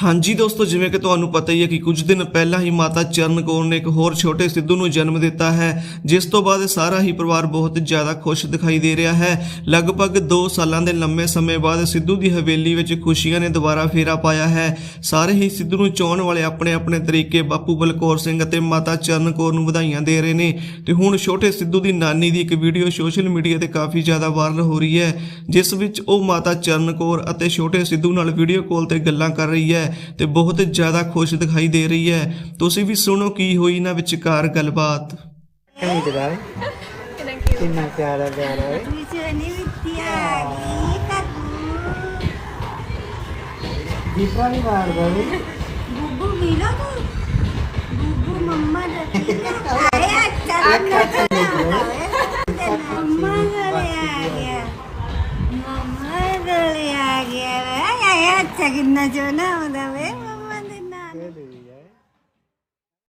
ਹਾਂਜੀ ਦੋਸਤੋ, ਜਿਵੇਂ ਕਿ ਤੁਹਾਨੂੰ ਪਤਾ ਹੀ ਹੈ ਕਿ ਕੁਝ ਦਿਨ ਪਹਿਲਾਂ ਹੀ ਮਾਤਾ ਚਰਨ ਕੌਰ ਨੇ ਇੱਕ ਹੋਰ ਛੋਟੇ ਸਿੱਧੂ ਨੂੰ ਜਨਮ ਦਿੱਤਾ ਹੈ, ਜਿਸ ਤੋਂ ਬਾਅਦ ਸਾਰਾ ਹੀ ਪਰਿਵਾਰ ਬਹੁਤ ਜ਼ਿਆਦਾ ਖੁਸ਼ ਦਿਖਾਈ ਦੇ ਰਿਹਾ ਹੈ। ਲਗਭਗ 2 ਸਾਲਾਂ ਦੇ ਲੰਮੇ ਸਮੇਂ ਬਾਅਦ ਸਿੱਧੂ ਦੀ ਹਵੇਲੀ ਵਿੱਚ ਖੁਸ਼ੀਆਂ ਨੇ ਦੁਬਾਰਾ ਫੇਰਾ ਪਾਇਆ ਹੈ। ਸਾਰੇ ਹੀ ਸਿੱਧੂ ਨੂੰ ਚਾਹਣ ਵਾਲੇ ਆਪਣੇ ਆਪਣੇ ਤਰੀਕੇ ਬਾਪੂ ਬਲਕੌਰ ਸਿੰਘ ਅਤੇ ਮਾਤਾ ਚਰਨ ਕੌਰ ਨੂੰ ਵਧਾਈਆਂ ਦੇ ਰਹੇ ਨੇ। ਤੇ ਹੁਣ ਛੋਟੇ ਸਿੱਧੂ ਦੀ ਨਾਨੀ ਦੀ ਇੱਕ ਵੀਡੀਓ ਸੋਸ਼ਲ ਮੀਡੀਆ ਤੇ ਕਾਫੀ ਜ਼ਿਆਦਾ ਵਾਇਰਲ ਹੋ ਰਹੀ ਹੈ, ਜਿਸ ਵਿੱਚ ਉਹ ਮਾਤਾ ਚਰਨ ਕੌਰ ਅਤੇ ਛੋਟੇ ਸਿੱਧੂ ਨਾਲ ਵੀਡੀਓ ਕਾਲ ਤੇ ਗੱਲਾਂ ਕਰ ਰਹੀ ਹੈ। ਤੇ ਬਹੁਤ ਜ਼ਿਆਦਾ ਖੁਸ਼ ਦਿਖਾਈ ਦੇ ਰਹੀ ਹੈ। ਤੁਸੀਂ ਵੀ ਸੁਣੋ ਕੀ ਹੋਈ ਇਹਨਾਂ ਵਿਚਕਾਰ ਗੱਲਬਾਤ। ਕਿੰਨੀ ਜਗ੍ਹਾ ਕਿੰਨਾ ਪਿਆਰਾ ਪਿਆਰਾ ਹੈ ਵਿਚੋਨੀ ਵਿਦਿਆਗੀ ਕਾਕੂ ਦੀਪਾ ਨਹੀਂ ਮਾਰਦਾ ਵੇ ਬੁੱਬੂ ਮਿਲਾ ਤੂੰ। ਬੁੱਬੂ ਮੰਮਾ ਦਾ ਪੀਲਾ ਆਇਆ ਚੱਲ ਮੰਮਾ ਗਲੇ ਆ ਗਿਆ। ਮੰਮਾ ਗਲੇ ਆ ਗਿਆ। ਆਇਆ ਅੱਛਾ ਕਿੰਨਾ ਚੋਣਾ ਹੁੰਦਾ ਵੇ ਮੰਮਾ ਦੇ ਨਾਲ